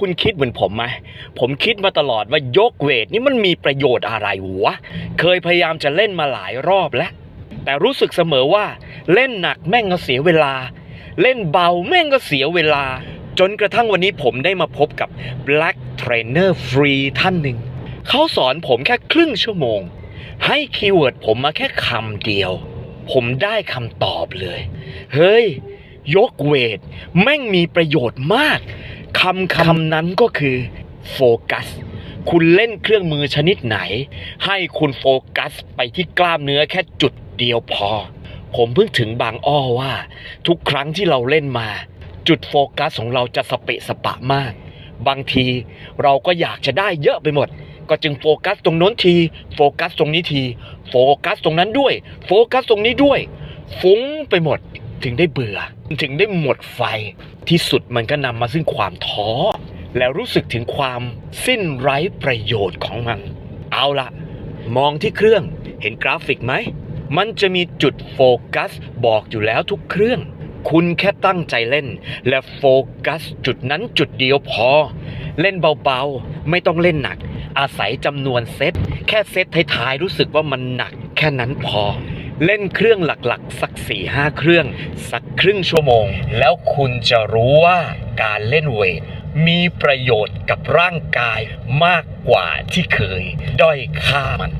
คุณคิดเหมือนผมไหมผมคิดมาตลอดว่ายกเวทนี่มันมีประโยชน์อะไรวะ เคยพยายามจะเล่นมาหลายรอบแล้ว แต่รู้สึกเสมอว่า เล่นหนักแม่งก็เสียเวลา เล่นเบาแม่งก็เสียเวลา จนกระทั่งวันนี้ผมได้มาพบกับ Black Trainer ฟรีท่านหนึ่ง เขาสอนผมแค่ครึ่งชั่วโมง ให้คีย์เวิร์ดผมมาแค่คำเดียว ผมได้คำตอบเลย เฮ้ย ยกเวท แม่งมีประโยชน์มาก คำคำนั้นก็คือโฟกัสคุณเล่นเครื่องมือชนิดไหน ให้คุณโฟกัสไปที่กล้ามเนื้อแค่จุดเดียวพอ ผมเพิ่งถึงบางอ้อว่า ทุกครั้งที่เราเล่นมา จุดโฟกัสของเราจะสเปะสปะมาก บางทีเราก็อยากจะได้เยอะไปหมด ก็จึงโฟกัสตรงโน้นที โฟกัสตรงนี้ที โฟกัสตรงนั้นด้วย โฟกัสตรงนี้ด้วย ฟุ้งไปหมด ถึงได้เบื่อ ถึงได้หมดไฟที่สุดมันก็นำมาซึ่งความท้อ แล้วรู้สึกถึงความสิ้นไร้ประโยชน์ของมัน เอาละมองที่เครื่องเห็นกราฟิกไหม มันจะมีจุดโฟกัสบอกอยู่แล้วทุกเครื่อง คุณแค่ตั้งใจเล่น และโฟกัสจุดนั้นจุดเดียวพอ เล่นเบาๆ ไม่ต้องเล่นหนัก อาศัยจำนวนเซต แค่เซตท้ายๆรู้สึกว่ามันหนัก แค่นั้นพอ เล่นเครื่องหลักๆ สัก4ี่ห้าเครื่อง สักครึ่งชั่วโมง แล้วคุณจะรู้ว่าการเล่นเวทมีประโยชน์กับร่างกายมากกว่าที่เคย ด้อยค่ามัน